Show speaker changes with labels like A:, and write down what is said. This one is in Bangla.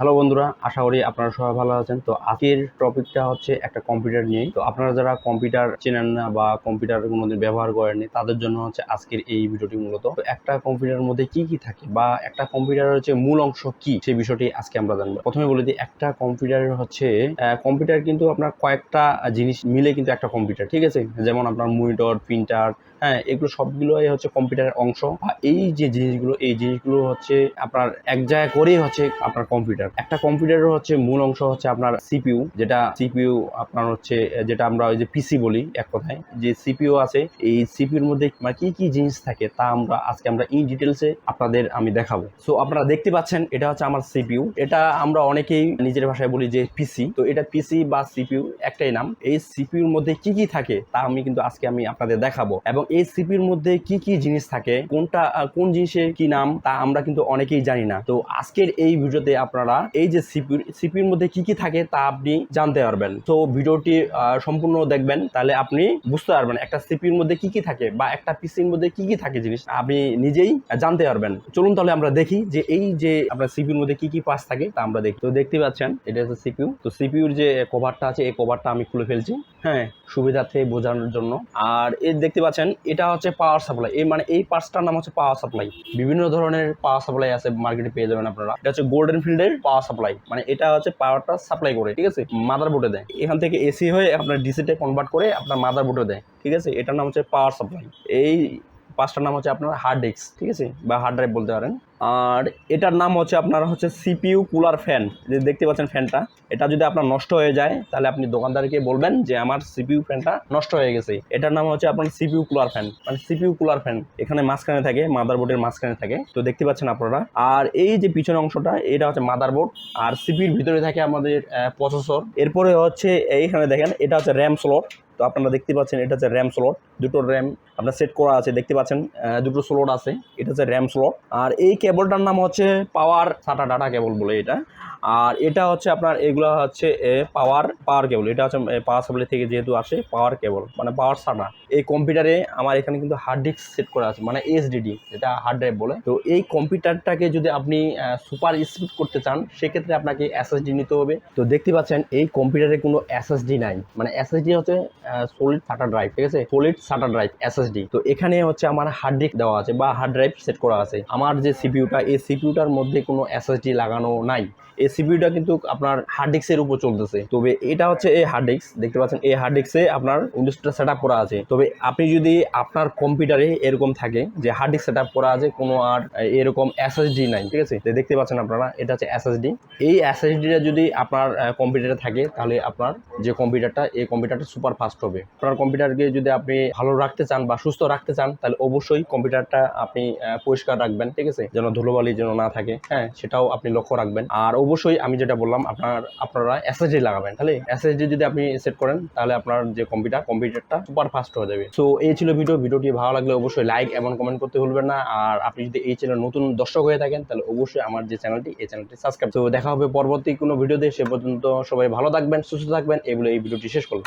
A: হ্যালো বন্ধুরা, আশা করি আপনারা সবাই ভালো আছেন। তো আজকের টপিকটা হচ্ছে একটা কম্পিউটার নিয়ে তো আপনারা যারা কম্পিউটার চেনেন না বা কম্পিউটার কোনোদিন ব্যবহার করেননি, তাদের জন্য হচ্ছে আজকের এই ভিডিওটি মূলত। তো একটা কম্পিউটারের মধ্যে কি কি থাকে বা একটা কম্পিউটারের হচ্ছে মূল অংশ কি, সেই বিষয়টি আজকে আমরা জানব। প্রথমে বলে দিই, একটা কম্পিউটারের হচ্ছে কম্পিউটার কিন্তু আপনার কয়েকটা জিনিস মিলে কিন্তু একটা কম্পিউটার, ঠিক আছে? যেমন আপনার মনিটর, প্রিন্টার হ্যাঁ এগুলো সবগুলোই হচ্ছে কম্পিউটারের অংশ। আর এই যে জিনিসগুলো, এই জিনিসগুলো হচ্ছে আপনার এক জায়গায় করেই হচ্ছে আপনার কম্পিউটার। একটা কম্পিউটারের হচ্ছে মূল অংশ হচ্ছে আপনার সিপিইউ যেটা সিপিইউ আপনার হচ্ছে, যেটা আমরা ওই যে পিসি বলি এক কথায়। যে সিপিইউ আছে, এই সিপিউর মধ্যে মানে কি কি জিনিস থাকে তা আমরা আজকে আমরা ইন ডিটেলসে আপনাদের আমি দেখাবো। সো আপনারা দেখতে পাচ্ছেন, এটা হচ্ছে আমার সিপিইউ এটা আমরা অনেকেই নিজের ভাষায় বলি যে পিসি তো এটা পিসি বা সিপিইউ একটাই নাম। এই সিপিউর মধ্যে কি কি থাকে তা আমি কিন্তু আজকে আমি আপনাদের দেখাবো। এবং এই সিপিউর মধ্যে কি কি জিনিস থাকে, কোনটা, কোন জিনিসের কি নাম তা আমরা কিন্তু অনেকেই জানি না। তো আজকের এই ভিডিওতে আপনারা এই যে সিপির সিপির মধ্যে কি কি থাকে তা আপনি জানতে পারবেন। তো ভিডিওটি সম্পূর্ণ দেখবেন, তাহলে আপনি বুঝতে পারবেন একটা সিপির মধ্যে কি কি থাকে বা একটা পিসির মধ্যে কি কি থাকে জিনিস, আপনি নিজেই জানতে পারবেন। চলুন তাহলে আমরা দেখি যে এই যে আপনার সিপির মধ্যে কি কি পার্টস থাকে তা আমরা দেখি। তো দেখতে পাচ্ছেন, এটা হচ্ছে সিপিইউ তো সিপিইউর যে কভারটা আছে, এই কভারটা আমি খুলে ফেলছি হ্যাঁ সুবিধার্থে বোঝানোর জন্য। আর এর দেখতে পাচ্ছেন, এটা হচ্ছে পাওয়ার সাপ্লাই এই মানে এই পার্টসটার নাম হচ্ছে পাওয়ার সাপ্লাই বিভিন্ন ধরনের পাওয়ার সাপ্লাই আছে মার্কেটে পেয়ে যাবেন আপনারা। এটা হচ্ছে গোল্ডেন ফিল্ডের পাওয়ার সাপ্লাই মানে এটা হচ্ছে পাওয়ারটা সাপ্লাই করে, ঠিক আছে? মাদার বোর্ডে দেয়। এখান থেকে এসি হয়ে আপনার ডিসিতে কনভার্ট করে আপনার মাদার বোর্ডে দেয়, ঠিক আছে? এটার নাম হচ্ছে পাওয়ার সাপ্লাই এই পাঁচটার নাম হচ্ছে আপনার হার্ড ডিস্ক ঠিক আছে? বা হার্ড ড্রাইভ বলতে পারেন। আর এটার নাম হচ্ছে আপনার হচ্ছে সিপিইউ কুলার ফ্যান যে দেখতে পাচ্ছেন ফ্যানটা এটা যদি আপনার নষ্ট হয়ে যায়, তাহলে আপনি দোকানদারকে বলবেন যে আমার সিপিইউ ফ্যানটা নষ্ট হয়ে গেছে। এটার নাম হচ্ছে আপনার সিপিইউ কুলার ফ্যান মানে সিপিইউ কুলার ফ্যান এখানে মাঝখানে থাকে মাদারবোর্ডের মাঝখানে থাকে। তো দেখতে পাচ্ছেন আপনারা। আর এই যে পিছনের অংশটা, এটা হচ্ছে মাদারবোর্ড আর সিপির ভিতরে থাকে আমাদের প্রসেসর এরপরে হচ্ছে এইখানে দেখেন, এটা হচ্ছে র্যাম স্লট তো আপনারা দেখতে পাচ্ছেন, এটা হচ্ছে র্যাম স্লট দুটো র্যাম আপনার সেট করা আছে, দেখতে পাচ্ছেন দুটো স্লট আছে। এটা হচ্ছে র্যাম স্লট আর এই কেবলটার নাম হচ্ছে পাওয়ার সাটা ডাটা কেবল বলে এটা। আর এটা হচ্ছে আপনার, এগুলো হচ্ছে পাওয়ার পাওয়ার কেবল এটা হচ্ছে পাওয়ার সাপ্লাই থেকে যেহেতু আসে পাওয়ার কেবল মানে পাওয়ার সাটা এই কম্পিউটারে আমার এখানে কিন্তু হার্ড ডিস্ক সেট করা আছে মানে এসডিডি যেটা হার্ড ড্রাইভ বলে। তো এই কম্পিউটারটাকে যদি আপনি সুপার স্পিড করতে চান, সেক্ষেত্রে আপনাকে এসএসডি নিতে হবে। তো দেখতে পাচ্ছেন, এই কম্পিউটারে কোনো এসএসডি নাই। মানে এসএসডি হচ্ছে সলিড সাটা ড্রাইভ ঠিক আছে? সলিড সাটা ড্রাইভ এসএসডি তো এখানে হচ্ছে আমার হার্ড ডিস্ক দেওয়া আছে বা হার্ড ড্রাইভ সেট করা আছে। আমার যে সিপিউটা এই সিপিউটার মধ্যে কোনো এসএসডি লাগানো নাই। এই সিপিউটা কিন্তু আপনার হার্ড ডিস্কের উপর চলতেছে। তবে এটা হচ্ছে এই হার্ড ডিস্ক দেখতে পাচ্ছেন? এই হার্ড ডিস্কে আপনার উইন্ডোজটা সেট আপ করা আছে। তবে আপনি যদি আপনার কম্পিউটারে এরকম থাকে যে হার্ড ডিস্ক সেট আপ করা আছে, কোনো আর এরকম এসএসডি নাই, ঠিক আছে? দেখতে পাচ্ছেন আপনারা, এটা হচ্ছে এসএসডি এই এসএসডিটা যদি আপনার কম্পিউটারে থাকে, তাহলে আপনার যে কম্পিউটারটা এই কম্পিউটারটা সুপার ফাস্ট হবে। আপনার কম্পিউটারকে যদি আপনি ভালো রাখতে চান বা সুস্থ রাখতে চান, তাহলে অবশ্যই কম্পিউটারটা আপনি পরিষ্কার রাখবেন, ঠিক আছে? যেন ধুলোবালি যেন না থাকে হ্যাঁ? সেটাও আপনি লক্ষ্য রাখবেন। আর অবশ্যই আমি যেটা বললাম, আপনার, আপনারা এসএসডি লাগাবেন, তাহলে এসএসডি যদি আপনি সেট করেন, তাহলে আপনার যে কম্পিউটার, কম্পিউটারটা সুপার ফাস্ট হয়ে যাবে। সো এই ছিল ভিডিও ভিডিওটি ভালো লাগলে অবশ্যই লাইক এবং কমেন্ট করতে ভুলবেন না। আর আপনি যদি এই চ্যানেল নতুন দর্শক হয়ে থাকেন, তাহলে অবশ্যই আমার যে চ্যানেলটি এই চ্যানেলটি সাবস্ক্রাইব তো দেখা হবে পরবর্তী কোনো ভিডিওতে সে পর্যন্ত সবাই ভালো থাকবেন, সুস্থ থাকবেন। এগুলো এই ভিডিওটি শেষ করলাম।